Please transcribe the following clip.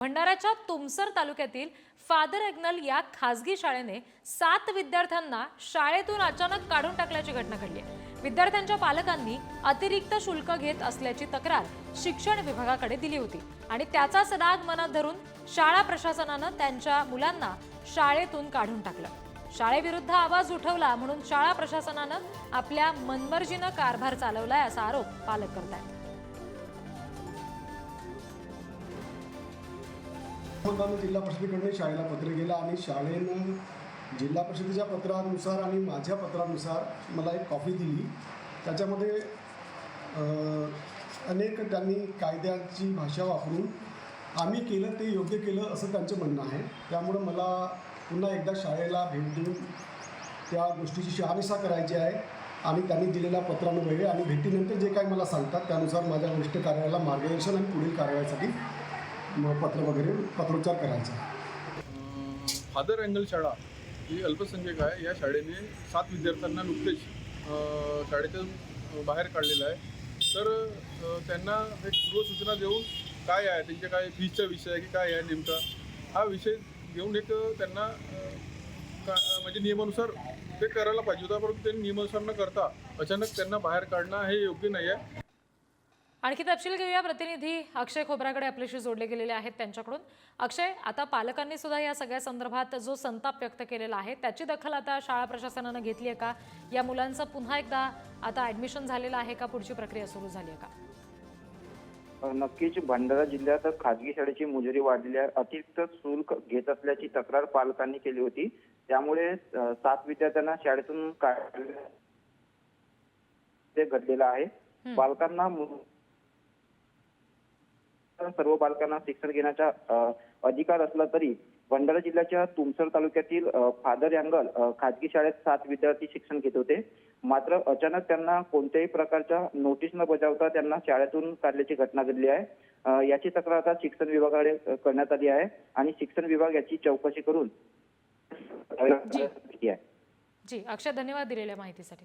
भंडाराच्या तुमसर तालुक्यातील फादर एग्नल या खासगी शाळेने सात विद्यार्थ्यांना शाळेतून अचानक काढून टाकल्याची घटना घडली विद्यार्थ्यांच्या पालकांनी अतिरिक्त शुल्क घेत असल्याची तक्रार शिक्षण विभागाकडे दिली होती आणि त्याचाच राग मनात धरून शाळा प्रशासनानं त्यांच्या मुलांना शाळेतून काढून टाकलं. शाळेविरुद्ध आवाज उठवला म्हणून शाळा प्रशासनानं आपल्या मनमर्जीनं कारभार चालवलाय असा आरोप पालक करतायत. संबंधानं जिल्हा परिषदेकडे शाळेला पत्र गेलं आणि शाळेनं जिल्हा परिषदेच्या पत्रानुसार आणि माझ्या पत्रानुसार मला एक कॉपी दिली. त्याच्यामध्ये अनेक त्यांनी कायद्याची भाषा वापरून आम्ही केलं ते योग्य केलं असं त्यांचं म्हणणं आहे. त्यामुळं मला पुन्हा एकदा शाळेला भेट देऊन त्या गोष्टीची शहानिशा करायची आहे आणि त्यांनी दिलेल्या पत्रानुसार आणि भेटीनंतर जे काही मला सांगतात त्यानुसार माझ्या वरिष्ठ कार्यालयाला मार्गदर्शन आणि पुढील कार्यालयासाठी पत्र वगैरे पत्रोच्चार करायचा. फादर अँगल शाळा ही अल्पसंख्यक आहे. या शाळेने सात विद्यार्थ्यांना नुकतेच शाळेतून बाहेर काढलेलं आहे. तर त्यांना एक पूर्वसूचना देऊन काय आहे त्यांच्या काय फीजचा विषय आहे की काय आहे नेमका हा विषय घेऊन एक त्यांना का म्हणजे नियमानुसार ते करायला पाहिजे होता. परंतु त्यांनी नियमानुसार न करता अचानक त्यांना बाहेर काढणं हे योग्य नाही आहे. आणखी तपशील घेऊया. प्रतिनिधी अक्षय खोबराकडे आपल्याशी जोडले गेलेले आहेत त्यांच्याकडून. अक्षय आता पालकांनी सुद्धा या सगळ्या संदर्भात जो संताप व्यक्त केलेला आहे त्याची दखल आता शाळा प्रशासनानं घेतली आहे का? या मुलांचं पुन्हा एकदा आता ऍडमिशन झालेलं आहे का? पुढची प्रक्रिया सुरू झाली आहे का? नक्कीच. भंडारा जिल्ह्यात खाजगी शाळेची मुजरी वाढलेली आहे. अतिरिक्त शुल्क घेत असल्याची तक्रार पालकांनी केली होती. त्यामुळे सात विद्यार्थ्यांना शाळेतून ते घडलेलं आहे. पालकांना सर्व बालकांना शिक्षण घेण्याचा अधिकार असला तरी भंडारा जिल्ह्याच्या तुमसर तालुक्यातील फादर अँगल अ, खाजगी शाळेत सात विद्यार्थी शिक्षण घेत होते. मात्र अचानक त्यांना कोणत्याही प्रकारच्या नोटीस न बजावता त्यांना शाळेतून काढल्याची घटना घडली आहे. याची तक्रार आता शिक्षण विभागाकडे करण्यात आली आहे आणि शिक्षण विभाग याची चौकशी करून जी. अक्षय धन्यवाद दिलेल्या माहितीसाठी.